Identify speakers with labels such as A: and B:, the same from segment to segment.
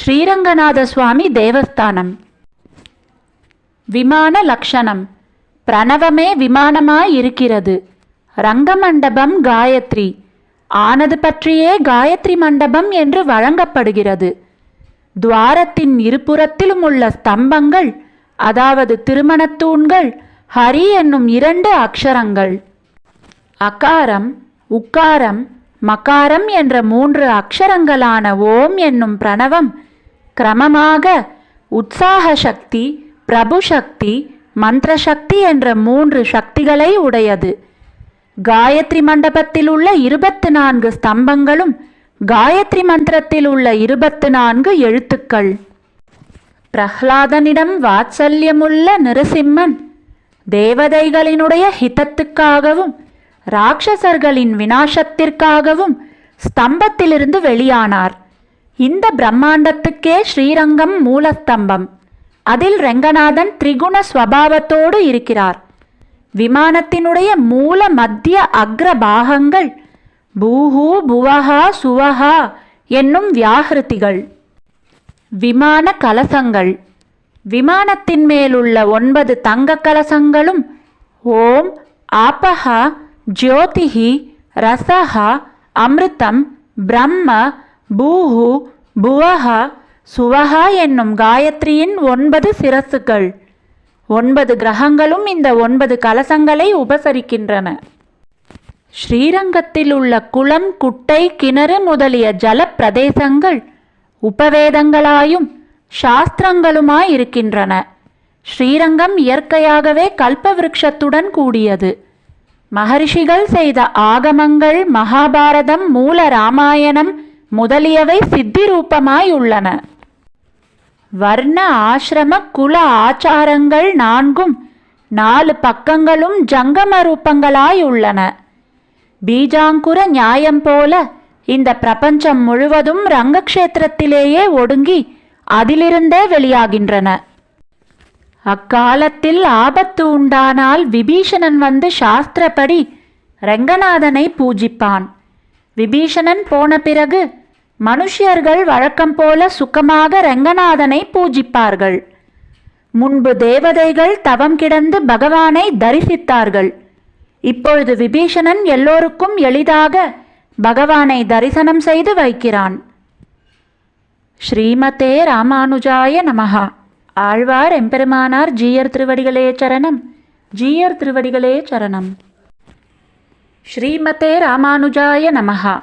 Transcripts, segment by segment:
A: ஸ்ரீரங்கநாத சுவாமி தேவஸ்தானம். விமான லக்ஷணம். பிரணவமே விமானமாய் இருக்கிறது. ரங்கமண்டபம் காயத்ரி. ஆனது பற்றியே காயத்ரி மண்டபம் என்று வழங்கப்படுகிறது. துவாரத்தின் இருபுறத்திலும் உள்ள ஸ்தம்பங்கள் அதாவது திருமணத்தூண்கள் ஹரி என்னும் இரண்டு அக்ஷரங்கள். அகாரம் உக்காரம் மகாரம் என்ற மூன்று அக்ஷரங்களான ஓம் என்னும் பிரணவம் கிரமமாக உற்சாக சக்தி பிரபு சக்தி மந்திர சக்தி என்ற மூன்று சக்திகளை உடையது. காயத்ரி மண்டபத்தில் உள்ள இருபத்து நான்கு ஸ்தம்பங்களும் காயத்ரி மந்திரத்தில் உள்ள இருபத்து நான்கு எழுத்துக்கள். பிரஹ்லாதனிடம் வாத்சல்யமுள்ள நரசிம்மன் தேவதைகளினுடைய ஹிதத்துக்காகவும் ராட்சசர்களின் வினாசத்திற்காகவும் ஸ்தம்பத்திலிருந்து வெளியானார். இந்த பிரம்மாண்டத்துக்கே ஸ்ரீரங்கம் மூலஸ்தம்பம். அதில் ரெங்கநாதன் திரிகுண ஸ்வபாவத்தோடு இருக்கிறார். விமானத்தினுடைய மூல மத்திய அக்ர பாகங்கள் பூஹு புவஹா சுவஹா என்னும் வியாகிருதிகள் விமான கலசங்கள். விமானத்தின் மேலுள்ள ஒன்பது தங்க கலசங்களும் ஓம் ஆபஹா ஜோதிஹி ரசஹா அமிர்தம் பிரம்ம பூஹு புவஹா சுவஹா என்னும் காயத்ரியின் ஒன்பது சிரசுகள். ஒன்பது கிரகங்களும் இந்த ஒன்பது கலசங்களை உபசரிக்கின்றன. ஸ்ரீரங்கத்தில் உள்ள குளம் குட்டை கிணறு முதலிய ஜல பிரதேசங்கள் உபவேதங்களாயும் சாஸ்திரங்களுமாய் இருக்கின்றன. ஸ்ரீரங்கம் இயற்கையாகவே கல்பவிருட்சத்துடன் கூடியது. மகரிஷிகள் செய்த ஆகமங்கள் மகாபாரதம் மூல ராமாயணம் முதலியவை சித்தி ரூபமாய் உள்ளன. வர்ண ஆசிரம குல ஆச்சாரங்கள் நான்கும் நாலு பக்கங்களும் ஜங்கம ரூபங்களாய் உள்ளன. பீஜாங்குர நியாயம் போல இந்த பிரபஞ்சம் முழுவதும் ரங்கக்ஷேத்திரத்திலேயே ஒடுங்கி அதிலிருந்தே வெளியாகின்றன. அக்காலத்தில் ஆபத்து உண்டானால் விபீஷணன் வந்து சாஸ்திரப்படி ரங்கநாதனை பூஜிப்பான். விபீஷணன் போன பிறகு மனுஷியர்கள் வழக்கம் போல சுக்கமாக ரங்கநாதனை பூஜிப்பார்கள். முன்பு தேவதைகள் தவம் கிடந்து பகவானை தரிசித்தார்கள். இப்பொழுது விபீஷணன் எல்லோருக்கும் எளிதாக பகவானை தரிசனம் செய்து வைக்கிறான். ஸ்ரீமதே ராமானுஜாய நமஹா. ஆழ்வார் எம்பெருமானார் ஜீயர் திருவடிகளே சரணம். ஜீயர் திருவடிகளே சரணம். ஸ்ரீமதே ராமானுஜாய நமஹா.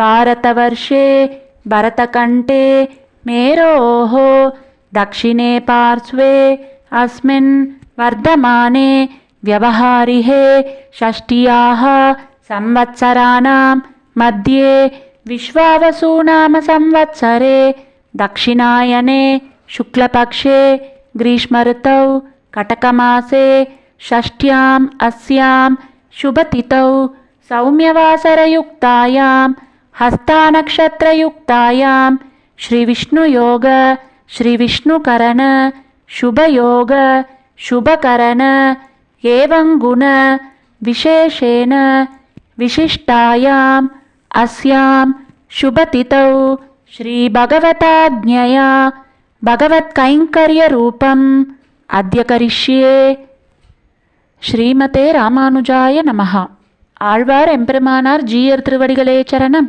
A: भारतवर्षे भरतकण्ठे मेरोः दक्षिणे पार्श्वे अस्मिन् वर्धमाने व्यवहारिहे षष्ट्याः संवत्सराणां मध्ये विश्वावसूनामसंवत्सरे दक्षिणायने शुक्लपक्षे ग्रीष्मऋतौ कटकमासे षष्ट्याम् अस्यां शुभतिथौ सौम्यवासरयुक्तायां हस्तानक्षत्रयुक्तायां श्रीविष्णुयोग श्रीविष्णुकरण शुभयोग शुभकरण एवं गुण विशेषेण विशिष्टायाम् अस्यां शुभतिथौ श्रीभगवताज्ञया भगवत्कैङ्कर्यरूपम् अद्य करिष्ये ஸ்ரீமதே ராமானுஜாய நமஹ ஆழ்வார் எம்பெருமானார் ஜீயர் திருவடிகளே சரணம்